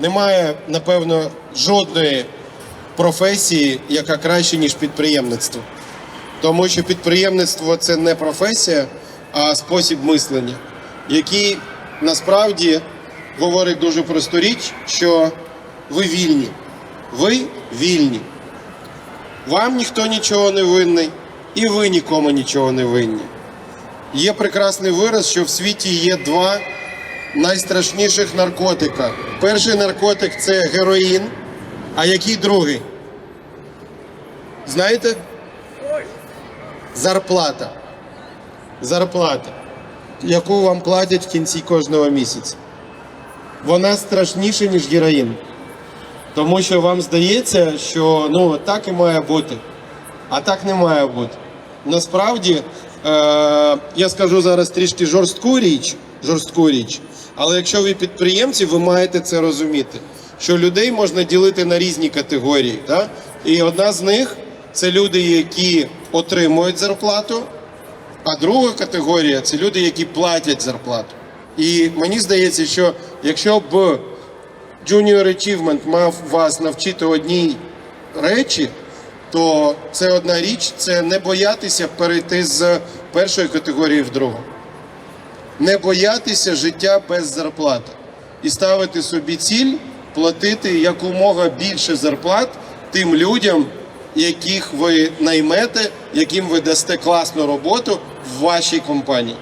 Немає, напевно, жодної професії, яка краще, ніж підприємництво. Тому що підприємництво це не професія, а спосіб мислення, який насправді говорить дуже просту річ, що ви вільні. Ви вільні. Вам ніхто нічого не винний, і ви нікому нічого не винні. Є прекрасний вираз, що в світі є два найстрашніших наркотика. Перший наркотик це героїн, а який другий? Знаєте? Зарплата. Зарплата, яку вам платять в кінці кожного місяця. Вона страшніша, ніж героїн. Тому що вам здається, що ну так і має бути, а так не має бути. Насправді, я скажу зараз трішки жорстку річ, жорстку річ, але якщо ви підприємці, ви маєте це розуміти, що людей можна ділити на різні категорії. Да? І одна з них це люди, які отримують зарплату, а друга категорія це люди, які платять зарплату. І мені здається, що якщо б Junior Achievement мав вас навчити одній речі, то це одна річ це не боятися перейти з першої категорії в другу. Не боятися життя без зарплати і ставити собі ціль платити якомога більше зарплат тим людям, яких ви наймете, яким ви дасте класну роботу в вашій компанії.